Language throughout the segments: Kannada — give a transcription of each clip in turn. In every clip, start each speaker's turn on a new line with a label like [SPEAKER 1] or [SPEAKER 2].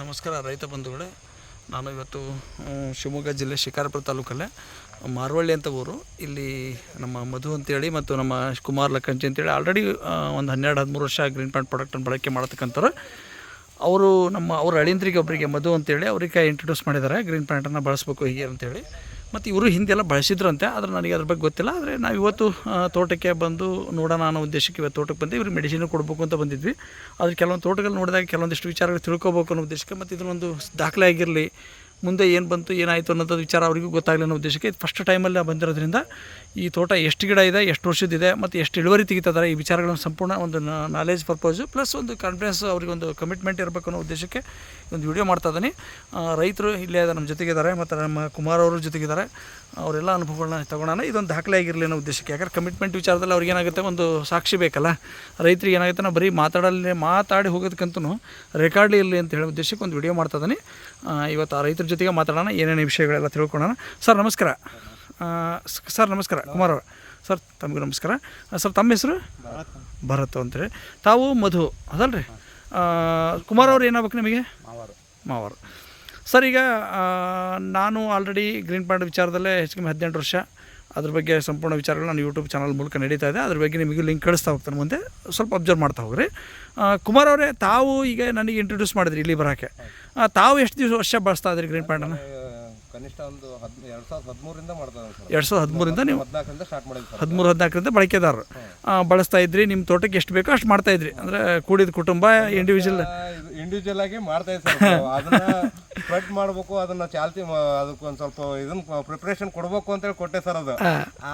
[SPEAKER 1] ನಮಸ್ಕಾರ ರೈತ ಬಂಧುಗಳೇ, ನಾನು ಇವತ್ತು ಶಿವಮೊಗ್ಗ ಜಿಲ್ಲೆ ಶಿಕಾರಪುರ ತಾಲೂಕಲ್ಲೇ, ಮಾರ್ವಳ್ಳಿ ಅಂತ ಊರು. ಇಲ್ಲಿ ನಮ್ಮ ಮಧು ಅಂತೇಳಿ ಮತ್ತು ನಮ್ಮ ಕುಮಾರ್ ಲಕ್ಕಂಚಿ ಅಂತೇಳಿ ಆಲ್ರೆಡಿ ಒಂದು ಹನ್ನೆರಡು, ಹದಿಮೂರು ವರ್ಷ ಗ್ರೀನ್ ಪ್ಯಾಂಟ್ ಪ್ರಾಡಕ್ಟನ್ನು ಬಳಕೆ ಮಾಡತಕ್ಕಂಥವ್ರು. ಅವರು ನಮ್ಮ, ಅವ್ರ ಅಳಿಂದ್ರಿಗೆ ಒಬ್ಬರಿಗೆ ಮಧು ಅಂತೇಳಿ ಅವ್ರಿಗೆ ಇಂಟ್ರೊಡ್ಯೂಸ್ ಮಾಡಿದ್ದಾರೆ. ಗ್ರೀನ್ ಪ್ಯಾಂಟನ್ನು ಬಳಸಬೇಕು ಹೀಗೆ ಅಂತೇಳಿ. ಮತ್ತು ಇವರು ಹಿಂದೆಲ್ಲ ಬಳಸಿದ್ರಂತೆ, ಆದರೆ ನನಗೆ ಅದ್ರ ಬಗ್ಗೆ ಗೊತ್ತಿಲ್ಲ. ಆದರೆ ನಾವು ಇವತ್ತು ತೋಟಕ್ಕೆ ಬಂದು ನೋಡೋಣ ಅನ್ನೋ ಉದ್ದೇಶಕ್ಕೆ ಇವತ್ತು ತೋಟಕ್ಕೆ ಬಂದು ಇವ್ರಿಗೆ ಮೆಡಿಸಿನ್ ಕೊಡಬೇಕು ಅಂತ ಬಂದಿದ್ವಿ. ಆದರೆ ಕೆಲವೊಂದು ತೋಟಗಳು ನೋಡಿದಾಗ ಕೆಲವೊಂದಿಷ್ಟು ವಿಚಾರಗಳು ತಿಳ್ಕೊಬೇಕು ಅನ್ನೋ ಉದ್ದೇಶಕ್ಕೆ ಮತ್ತು ಇದನ್ನೊಂದು ದಾಖಲೆ ಆಗಿರಲಿ, ಮುಂದೆ ಏನು ಬಂತು, ಏನಾಯಿತು ಅನ್ನೋದು ವಿಚಾರ ಅವರಿಗೂ ಗೊತ್ತಾಗಲಿ ಅನ್ನೋ ಉದ್ದೇಶಕ್ಕೆ ಫಸ್ಟ್ ಟೈಮಲ್ಲಿ ಬಂದಿರೋದ್ರಿಂದ ಈ ತೋಟ ಎಷ್ಟು ಗಿಡ ಇದೆ, ಎಷ್ಟು ವರ್ಷದಿದೆ ಮತ್ತು ಎಷ್ಟು ಇಳುವರಿ ತೆಗಿತಾರೆ ಈ ವಿಚಾರಗಳನ್ನು ಸಂಪೂರ್ಣ ಒಂದು ನಾಲೆಜ್ ಪರ್ಪೋಸು ಪ್ಲಸ್ ಒಂದು ಕಾನ್ಫಿಡೆನ್ಸ್ ಅವರಿಗೊಂದು ಕಮಿಟ್ಮೆಂಟ್ ಇರಬೇಕು ಅನ್ನೋ ಉದ್ದೇಶಕ್ಕೆ ಒಂದು ವಿಡಿಯೋ ಮಾಡ್ತಾ ಇದ್ದೀನಿ. ರೈತರು ಇಲ್ಲೇ ನಮ್ಮ ಜೊತೆಗಿದ್ದಾರೆ, ಮತ್ತು ನಮ್ಮ ಕುಮಾರ್ ಅವರು ಜೊತೆಗಿದ್ದಾರೆ. ಅವರೆಲ್ಲ ಅನುಭವಗಳನ್ನ ತಗೊಳ್ಳೋಣ ಇದೊಂದು ದಾಖಲೆ ಆಗಿರಲಿ ಅನ್ನೋ ಉದ್ದೇಶಕ್ಕೆ. ಯಾಕಂದ್ರೆ ಕಮಿಟ್ಮೆಂಟ್ ವಿಚಾರದಲ್ಲಿ ಅವ್ರಿಗೆ ಏನಾಗುತ್ತೆ, ಒಂದು ಸಾಕ್ಷಿ ಬೇಕಲ್ಲ. ರೈತರಿಗೆ ಏನಾಗುತ್ತೆ, ನಾವು ಬರೀ ಮಾತಾಡಲ್ಲೇ, ಮಾತಾಡಿ ಹೋಗೋದಕ್ಕಂತೂ ರೆಕಾರ್ಡ್ ಇರಲಿ ಅಂತ ಹೇಳೋ ಉದ್ದೇಶಕ್ಕೆ ಒಂದು ವಿಡಿಯೋ ಮಾಡ್ತಾ ಇದ್ದೀನಿ. ಇವತ್ತು ಆ ರೈತರ ಜೊತೆಗೆ ಮಾತಾಡೋಣ, ಏನೇನು ವಿಷಯಗಳೆಲ್ಲ ತಿಳ್ಕೊಳ್ಳೋಣ. ಸರ್, ನಮಸ್ಕಾರ. ಸರ್ ನಮಸ್ಕಾರ ಕುಮಾರ್ ಅವರು. ಸರ್ ತಮಗೆ ನಮಸ್ಕಾರ. ಸರ್ ತಮ್ಮ ಹೆಸರು? ಭರತ್ ಅಂತೇಳಿ ತಾವು ಮಧು ಅದಲ್ಲ ರೀ ಕುಮಾರ್ ಅವ್ರು ಏನಾಗಬೇಕು ನಿಮಗೆ? ಮಾವರು. ಸರ್ ಈಗ ನಾನು ಆಲ್ರೆಡಿ ಗ್ರೀನ್ ಪ್ಯಾಂಟ್ ವಿಚಾರದಲ್ಲೇ ಹೆಚ್ಚು ಕಮ್ಮಿ ಹದಿನೆಂಟು ವರ್ಷ. ಅದ್ರ ಬಗ್ಗೆ ಸಂಪೂರ್ಣ ವಿಚಾರಗಳು ನಾನು ಯೂಟ್ಯೂಬ್ ಚಾನಲ್ ಮೂಲಕ ನಡೀತಾ ಇದೆ. ಅದ್ರ ಬಗ್ಗೆ ನಿಮಗೂ ಲಿಂಕ್ ಕಳಿಸ್ತಾ ಹೋಗ್ತಾನೆ ಮುಂದೆ. ಸ್ವಲ್ಪ ಅಬ್ಸರ್ವ್ ಮಾಡ್ತಾ ಹೋಗ್ರಿ. ಕುಮಾರ್ ಅವರೇ ತಾವು ಈಗ ನನಗೆ ಇಂಟ್ರೊಡ್ಯೂಸ್ ಮಾಡಿದ್ರಿ ಇಲ್ಲಿ ಬರೋಕೆ. ತಾವು ಎಷ್ಟು ದಿವಸ ವರ್ಷ ಬಳಸ್ತಾ ಇದ್ರಿ ಗ್ರೀನ್ ಪ್ಯಾಂಟನ್ನು
[SPEAKER 2] ಕನಿಷ್ಠ ಒಂದು ಹದ್ ಎರಡು ಸಾವಿರದ ಹದಿಮೂರಿಂದ ಮಾಡ್ತಾರೆ ಸರ್.
[SPEAKER 1] ಎರಡು ಸಾವಿರದ ಹದಿಮೂರಿಂದ ನೀವು
[SPEAKER 2] ಹದಿನಾಲ್ಕರಿಂದ ಸ್ಟಾರ್ಟ್ ಮಾಡಿದ್ವಿ ಸರ್.
[SPEAKER 1] ಹದಿಮೂರು ಹದಿನಾಲ್ಕರಿಂದ ಬಳಕೆದಾರರು. ಬಳಸ್ತಾ ಇದ್ರಿ ನಿಮ್ಮ ತೋಟಕ್ಕೆ ಎಷ್ಟು ಬೇಕೋ ಅಷ್ಟು ಮಾಡ್ತಾ ಇದ್ರಿ. ಅಂದ್ರೆ ಕೂಡಿದ ಕುಟುಂಬ ಇಂಡಿವಿಜುವಲ್
[SPEAKER 2] ಇಂಡಿವಿಜುವಲ್ ಆಗಿ ಮಾಡ್ತಾ ಇದ್ದೀವಿ ಸರ್. ಅದನ್ನ ಸ್ಪ್ರೆಡ್ ಮಾಡಬೇಕು ಅದನ್ನ ಚಾಲ್ತಿ ಮಾ- ಅದಕ್ಕೆ ಒಂದು ಸ್ವಲ್ಪ ಇದನ್ನ ಪ್ರಿಪ್ರೇಷನ್ ಕೊಡ್ಬೇಕು ಅಂತೇಳಿ ಕೊಟ್ಟೆ ಸರ್ ಅದು.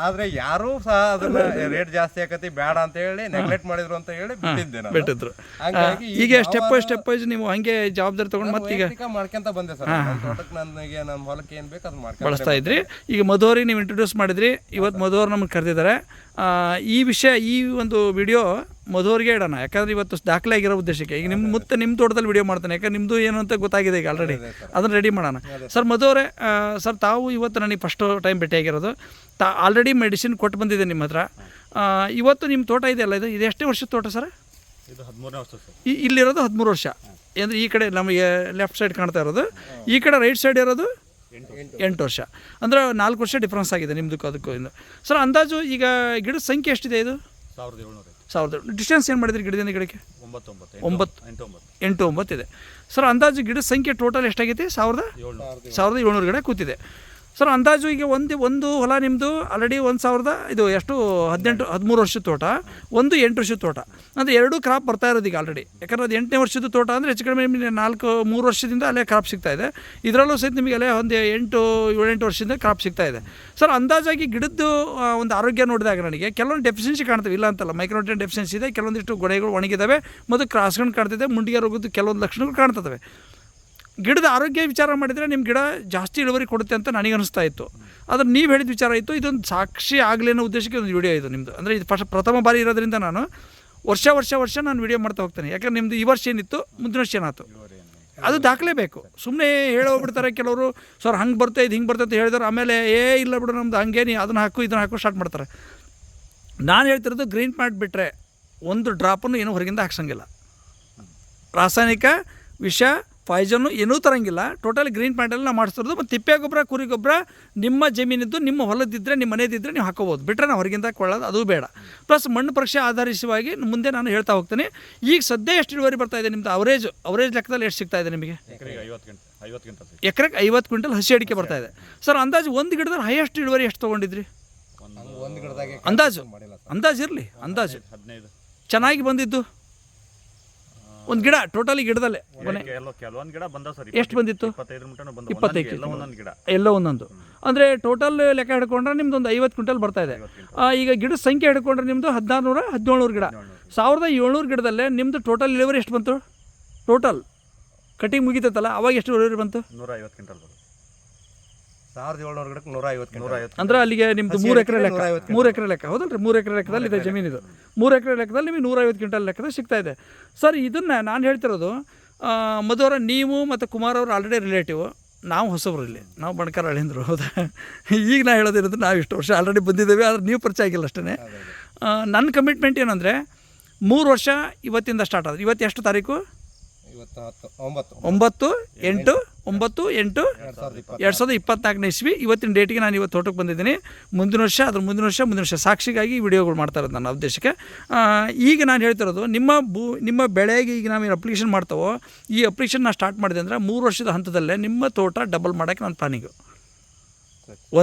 [SPEAKER 2] ಆದ್ರೆ ಯಾರೂ ಸಹ ಅದನ್ನ ರೇಟ್ ಜಾಸ್ತಿ ಆಕತಿ ಬೇಡ ಅಂತ ಹೇಳಿ ನೆಗ್ಲೆಕ್ಟ್ ಮಾಡಿದ್ರು ಅಂತ ಹೇಳಿ ಬಿಟ್ಟಿದ್ದೆ ನಾನು.
[SPEAKER 1] ಬಿಟ್ಟಿದ್ರು.
[SPEAKER 2] ಹಾಗಾಗಿ
[SPEAKER 1] ಈಗ ಸ್ಟೆಪ್ ಬೈ ಸ್ಟೆಪ್ ವೈಸ್ ನೀವು ಹಂಗೆ ಜವಾಬ್ದಾರಿ ತಗೊಂಡ್ ಮತ್ತೆ ಈಗ
[SPEAKER 2] ಮಾಡ್ಕೊಂತ ಬಂದೆ ಸರ್. ತೋಟಕ್ಕೆ ನನಗೆ ನಮ್ಮ ಹೊಲಕ್ಕೆ ಏನ್ ಬೇಕು ಅದನ್ನ ಮಾಡ್ಕೊಂತ
[SPEAKER 1] ಬಳಸ್ತಾ ಇದ್ರಿ. ಈಗ ಮಧುವರಿ ನೀವು ಇಂಟ್ರೊಡ್ಯೂಸ್ ಮಾಡಿದ್ರಿ. ಇವತ್ತು ಮಧುವರ್ ನಮಗೆ ಕರೆದಿದ್ದಾರೆ ಆ, ಈ ವಿಷಯ ಈ ಒಂದು ವಿಡಿಯೋ ಮಧುವರಿಗೆ ಇಡೋಣ. ಯಾಕಂದ್ರೆ ಇವತ್ತು ದಾಖಲೆ ಆಗಿರೋ ಉದ್ದೇಶಕ್ಕೆ. ಈಗ ನಿಮ್ಮ ಮುತ್ತ ನಿಮ್ಮ ತೋಟದಲ್ಲಿ ವಿಡಿಯೋ ಮಾಡ್ತಾನೆ. ಯಾಕಂದ್ರೆ ನಿಮ್ಮದು ಏನು ಅಂತ ಗೊತ್ತಾಗಿದೆ ಈಗ ಆಲ್ರೆಡಿ ಅದನ್ನು ರೆಡಿ ಮಾಡೋಣ. ಸರ್. ಮಧುವರೆ ಸರ್ ತಾವು ಇವತ್ತು ನನಗೆ ಫಸ್ಟ್ ಟೈಮ್ ಭೇಟಿಯಾಗಿರೋದು. ತಾ ಆಲ್ರೆಡಿ ಮೆಡಿಸಿನ್ ಕೊಟ್ಟು ಬಂದಿದೆ ನಿಮ್ಮ ಹತ್ರ. ಆ, ಇವತ್ತು ನಿಮ್ಮ ತೋಟ ಇದೆಯಲ್ಲ? ಇದು ಇದು ಎಷ್ಟೇ ವರ್ಷದ ತೋಟ ಸರ್?
[SPEAKER 3] ಇದು ಹದಿಮೂರನೇ ವರ್ಷ ಸರ್.
[SPEAKER 1] ಈ ಇಲ್ಲಿರೋದು ಹದಿಮೂರು ವರ್ಷ. ಅಂದ್ರೆ ಈ ಕಡೆ ನಮಗೆ ಲೆಫ್ಟ್ ಸೈಡ್ ಕಾಣ್ತಾ ಇರೋದು. ಈ ಕಡೆ ರೈಟ್ ಸೈಡ್ ಇರೋದು? ಎಂಟು ವರ್ಷ. ಅಂದರೆ ನಾಲ್ಕು ವರ್ಷ ಡಿಫ್ರೆನ್ಸ್ ಆಗಿದೆ ನಿಮ್ಮದಕ್ಕೂ ಅದಕ್ಕೂ ಇಂದ ಸರ್ ಅಂದಾಜು ಈಗ ಗಿಡದ ಸಂಖ್ಯೆ ಎಷ್ಟಿದೆ ಇದು?
[SPEAKER 3] ಸಾವಿರದ ಏಳ್ನೂರ
[SPEAKER 1] ಸಾವಿರದ ಡಿಸ್ಟೆನ್ಸ್ ಏನು ಮಾಡಿದ್ರಿ ಗಿಡದಿಂದ ಗಿಡಕ್ಕೆ?
[SPEAKER 3] ಒಂಬತ್ತು ಒಂಬತ್ತು. ಎಂಟು ಒಂಬತ್ತು.
[SPEAKER 1] ಎಂಟು ಇದೆ. ಸರ್ ಅಂದಾಜು ಗಿಡದ ಸಂಖ್ಯೆ ಟೋಟಲ್ ಎಷ್ಟಾಗೈತಿ? ಸಾವಿರದ? ಸಾವಿರದ ಏಳ್ನೂರು ಗಿಡ ಕೂತಿದೆ. ಸರ್, ಅಂದಾಜು ಈಗ ಒಂದು ಒಂದು ಹೊಲ ನಿಮ್ಮದು ಆಲ್ರೆಡಿ ಒಂದು ಸಾವಿರದ ಇದು ಎಷ್ಟು? ಹದಿನೆಂಟು, ಹದಿಮೂರು ವರ್ಷದ ತೋಟ, ಒಂದು ಎಂಟು ವರ್ಷದ ತೋಟ. ಅಂದರೆ ಎರಡು ಕ್ರಾಪ್ ಬರ್ತಾ ಇರೋದು ಈಗ ಆಲ್ರೆಡಿ ಯಾಕಂದ್ರೆ ಅದು ಎಂಟನೇ ವರ್ಷದ ತೋಟ ಅಂದರೆ ಹೆಚ್ಚು ಕಡಿಮೆ ನಿಮಗೆ ನಾಲ್ಕು, ಮೂರು ವರ್ಷದಿಂದ ಅಲ್ಲೇ ಕ್ರಾಪ್ ಸಿಗ್ತಾ ಇದೆ. ಇದರಲ್ಲೂ ಸಹಿತ ನಿಮಗೆ ಅಲ್ಲೇ ಒಂದು ಎಂಟು, ಏಳೆಂಟು ವರ್ಷದಿಂದ ಕ್ರಾಪ್ ಸಿಗ್ತಾ ಇದೆ. ಸರ್, ಅಂದಾಜಾಗಿ ಗಿಡದ್ದು ಒಂದು ಆರೋಗ್ಯ ನೋಡಿದಾಗ ನನಗೆ ಕೆಲವೊಂದು ಡೆಫಿಷಿಯನ್ಸಿ ಕಾಣ್ತವೆ. ಇಲ್ಲ ಅಂತಲ್ಲ ಮೈಕ್ರೋಟೆನ್ ಡೆಫಿಷಿಯನ್ಸಿ ಇದೆ, ಕೆಲವೊಂದಿಷ್ಟು ಗೊನೆಗಳು ಒಣಗಿದ್ದಾವೆ ಮತ್ತು ಕ್ರಾಸ್ಗಳು ಕಾಣ್ತಿದೆ, ಮುಂಡಿಗೆ ರೋಗದ್ದು ಕೆಲವೊಂದು ಲಕ್ಷಣಗಳು ಕಾಣ್ತವೆ ಗಿಡದ ಆರೋಗ್ಯ ವಿಚಾರ ಮಾಡಿದರೆ ನಿಮ್ಮ ಗಿಡ ಜಾಸ್ತಿ ಇಳುವರಿ ಕೊಡುತ್ತೆ ಅಂತ ನನಗೆ ಅನಿಸ್ತಾ ಇತ್ತು. ಆದರೆ ನೀವು ಹೇಳಿದ ವಿಚಾರ ಇತ್ತು, ಇದೊಂದು ಸಾಕ್ಷಿ ಆಗಲಿ ಅನ್ನೋ ಉದ್ದೇಶಕ್ಕೆ ಒಂದು ವಿಡಿಯೋ ಇದು ನಿಮ್ಮದು ಅಂದರೆ ಇದು ಫಸ್ಟ್ ಪ್ರಥಮ ಬಾರಿ ಇರೋದ್ರಿಂದ ನಾನು ವರ್ಷ ವರ್ಷ ವರ್ಷ ನಾನು ವಿಡಿಯೋ ಮಾಡ್ತಾ ಹೋಗ್ತೇನೆ. ಯಾಕಂದ್ರೆ ನಿಮ್ಮದು ಈ ವರ್ಷ ಏನಿತ್ತು, ಮುಂದಿನ ವರ್ಷ ಏನಾಯ್ತು? ಅದು ದಾಖಲೆ ಬೇಕು ಸುಮ್ಮನೆ ಹೇಳೋಗ್ಬಿಡ್ತಾರೆ ಕೆಲವರು, ಸರ್, ಹಂಗೆ ಬರ್ತಾ ಇದು ಹಿಂಗೆ ಬರ್ತೈತೆ ಅಂತ ಹೇಳಿದ್ರೆ ಆಮೇಲೆ, ಏ, ಇಲ್ಲ ಬಿಡು, ನಮ್ದು ಹಂಗೆ ನೀ ಅದನ್ನು ಹಾಕು, ಇದನ್ನು ಹಾಕು ಸ್ಟಾರ್ಟ್ ಮಾಡ್ತಾರೆ. ನಾನು ಹೇಳ್ತಿರೋದು ಗ್ರೀನ್ ಪ್ಯಾಂಟ್ ಬಿಟ್ಟರೆ ಒಂದು ಡ್ರಾಪನ್ನು ಏನೂ ಹೊರಗಿಂದ ಹಾಕ್ಸಂಗಿಲ್ಲ. ರಾಸಾಯನಿಕ ವಿಷ ಪಾಯ್ಸನ್ನು ಏನೂ ತರಂಗಿಲ್ಲ. ಟೋಟಲ್ ಗ್ರೀನ್ ಪ್ಯಾಂಟಲ್ಲಿ ನಾವು ಮಾಡಿಸ್ತಿರೋದು ಮತ್ತು ತಿಪ್ಪೆ ಗೊಬ್ಬರ ಕುರಿ ಗೊಬ್ಬರ ನಿಮ್ಮ ಜಮೀನಿದ್ದು ನಿಮ್ಮ ಹೊಲದಿದ್ದರೆ ನಿಮ್ಮ ಮನೆಯದಿದ್ದರೆ ನೀವು ಹಾಕೋಬೋದು. ಬಿಟ್ಟರೆ ನಾವು ಹೊರಗಿಂದ ಕೊಳ್ಳೋದು ಅದು ಬೇಡ. ಪ್ಲಸ್ ಮಣ್ಣು ಪರೀಕ್ಷೆ ಆಧರಿಸವಾಗಿ ಮುಂದೆ ನಾನು ಹೇಳ್ತಾ ಹೋಗ್ತೀನಿ. ಈಗ ಸದ್ಯ ಎಷ್ಟು ಇಳುವರಿ ಬರ್ತಾ ಇದೆ ನಿಮ್ಮದು ಅವರೇಜ್ ಅವರೇಜ್ ಲೆಕ್ಕದಲ್ಲಿ ಎಷ್ಟು ಸಿಗ್ತಾ ಇದೆ ನಿಮಗೆ?
[SPEAKER 3] ಎಕರೆಗೆ ಐವತ್ತು
[SPEAKER 1] ಕ್ವಿಂಟಲ್ ಹಸಿ ಅಡಿಕೆ ಬರ್ತಾ ಇದೆ. ಸರ್ ಅಂದಾಜು ಒಂದು ಗಿಡದಲ್ಲಿ ಹೈಯೆಸ್ಟ್ ಇಳುವರಿ ಎಷ್ಟು ತೊಗೊಂಡಿದ್ರಿ?
[SPEAKER 3] ಒಂದು
[SPEAKER 2] ಒಂದು ಗಿಡದಾಗೆ
[SPEAKER 1] ಅಂದಾಜು. ಅಂದಾಜು ಇರಲಿ ಅಂದಾಜು.
[SPEAKER 3] ಹದಿನೈದು.
[SPEAKER 1] ಚೆನ್ನಾಗಿ ಬಂದಿದ್ದು? ಒಂದು ಗಿಡ ಟೋಟಲಿ ಗಿಡದಲ್ಲೇ. ಕೊನೆ
[SPEAKER 3] ಕೆಲವೊಂದು ಗಿಡ ಸರ್
[SPEAKER 1] ಎಷ್ಟು ಬಂದಿತ್ತು?
[SPEAKER 3] ಇಪ್ಪತ್ತೈದು ಮಟನು ಬಂದ
[SPEAKER 1] ಇಪ್ಪತ್ತೈದು
[SPEAKER 3] ಎಲ್ಲ ಒಂದೊಂದು ಗಿಡ.
[SPEAKER 1] ಎಲ್ಲ ಒಂದೊಂದು. ಅಂದರೆ ಟೋಟಲ್ ಲೆಕ್ಕ ಹಿಡ್ಕೊಂಡ್ರೆ ನಿಮ್ದು ಒಂದು ಐವತ್ತು ಕ್ವಿಂಟಲ್ ಬರ್ತಾ ಇದೆ. ಈಗ ಗಿಡದ ಸಂಖ್ಯೆ ಹಿಡ್ಕೊಂಡ್ರೆ ನಿಮ್ಮದು ಹದಿನಾರು ನೂರ ಹದಿನೇಳು ಗಿಡ. ಸಾವಿರದ ಏಳ್ನೂರು ಗಿಡದಲ್ಲೇ ನಿಮ್ಮದು ಟೋಟಲ್ ಇಳುವರಿ ಎಷ್ಟು ಬಂತು? ಟೋಟಲ್ ಕಟಿಂಗ್ ಮುಗಿತೈತಲ್ಲ ಅವಾಗ ಎಷ್ಟು ಇಳುವರಿ ಬಂತು?
[SPEAKER 3] ನೂರ ಐವತ್ತು ಕ್ವಿಂಟಲ್
[SPEAKER 2] ಸಾವಿರದ ಏಳ್ನೂರು ಗಿಡಕ್ಕೆ ನೂರ ಐವತ್ತು
[SPEAKER 3] ನೂರ ಐವತ್ತು
[SPEAKER 1] ಅಂದ್ರೆ ಅಲ್ಲಿಗೆ ನಿಮ್ದು ಮೂರು ಎಕರೆ ಲೆಕ್ಕ ಮೂರು ಎಕರೆ ಲೆಕ್ಕ. ಹೌದಲ್ರಿ? ಮೂರು ಎಕರೆ ಲೆಕ್ಕದಲ್ಲಿ ಇದೆ ಇದು. ಮೂರು ಎಕರೆ ಲೆಕ್ಕದಲ್ಲಿ ನಿಮಗೆ ನೂರೈವತ್ತು ಕ್ವಿಂಟಲ್ ಲೆಕ್ಕದಲ್ಲಿ ಸಿಗ್ತಾ ಇದೆ. ಸರ್ ಇದನ್ನ ನಾನು ಹೇಳ್ತಿರೋದು ಮಧುರ ಮಧುವರ ನೀವು ಮತ್ತು ಕುಮಾರ್ ಅವರು ಆಲ್ರೆಡಿ ರಿಲೇಟಿವ್ ನಾವು ಹೊಸಬ್ರು ಇಲ್ಲಿ. ನಾವು ಬಣಕಾರ ಹಳಿಂದ್ರು ಹೌದಾ? ಈಗ ನಾ ಹೇಳೋದಿರೋದು ನಾವು ಇಷ್ಟು ವರ್ಷ ಆಲ್ರೆಡಿ ಬಂದಿದ್ದೇವೆ ಆದರೆ ನೀವು ಪರಿಚಯ ಆಗಿಲ್ಲ ಅಷ್ಟೇ ನನ್ನ ಕಮಿಟ್ಮೆಂಟ್ ಏನಂದರೆ ಮೂರು ವರ್ಷ ಇವತ್ತಿಂದ ಸ್ಟಾರ್ಟ್ ಆದ್ರೆ. ಇವತ್ತು ಎಷ್ಟು ತಾರೀಕು?
[SPEAKER 2] ಇವತ್ತು ಹತ್ತು ಒಂಬತ್ತು.
[SPEAKER 1] ಒಂಬತ್ತು ಎಂಟು ಒಂಬತ್ತು ಎಂಟು
[SPEAKER 2] ಎರಡ್ ಸಾವಿರದ
[SPEAKER 1] ಇಪ್ಪತ್ನಾಲ್ಕನೇ ಇಸ್ವಿ. ಇವತ್ತಿನ ಡೇಟಿಗೆ ನಾನು ಇವತ್ತು ತೋಟಕ್ಕೆ ಬಂದಿದ್ದೀನಿ. ಮುಂದಿನ ವರ್ಷ ಅದ್ರ ಮುಂದಿನ ವರ್ಷ ಮುಂದಿನ ವರ್ಷ ಸಾಕ್ಷಿಗಾಗಿ ಈ ವಿಡಿಯೋಗಳು ಮಾಡ್ತಾ ಇರೋದು ನನ್ನ ಉದ್ದೇಶಕ್ಕೆ. ಈಗ ನಾನು ಹೇಳ್ತಿರೋದು ನಿಮ್ಮ ಭೂ ನಿಮ್ಮ ಬೆಳೆಗೆ ಈಗ ನಾವು ಅಪ್ಲಿಕೇಶನ್ ಮಾಡ್ತಾವೋ ಈ ಅಪ್ಲಿಕೇಶನ್ ನಾನು ಸ್ಟಾರ್ಟ್ ಮಾಡಿದೆ ಅಂದರೆ ಮೂರು ವರ್ಷದ ಹಂತದಲ್ಲೇ ನಿಮ್ಮ ತೋಟ ಡಬಲ್ ಮಾಡೋಕ್ಕೆ ನಾನು ಪ್ಲಾನಿಂಗು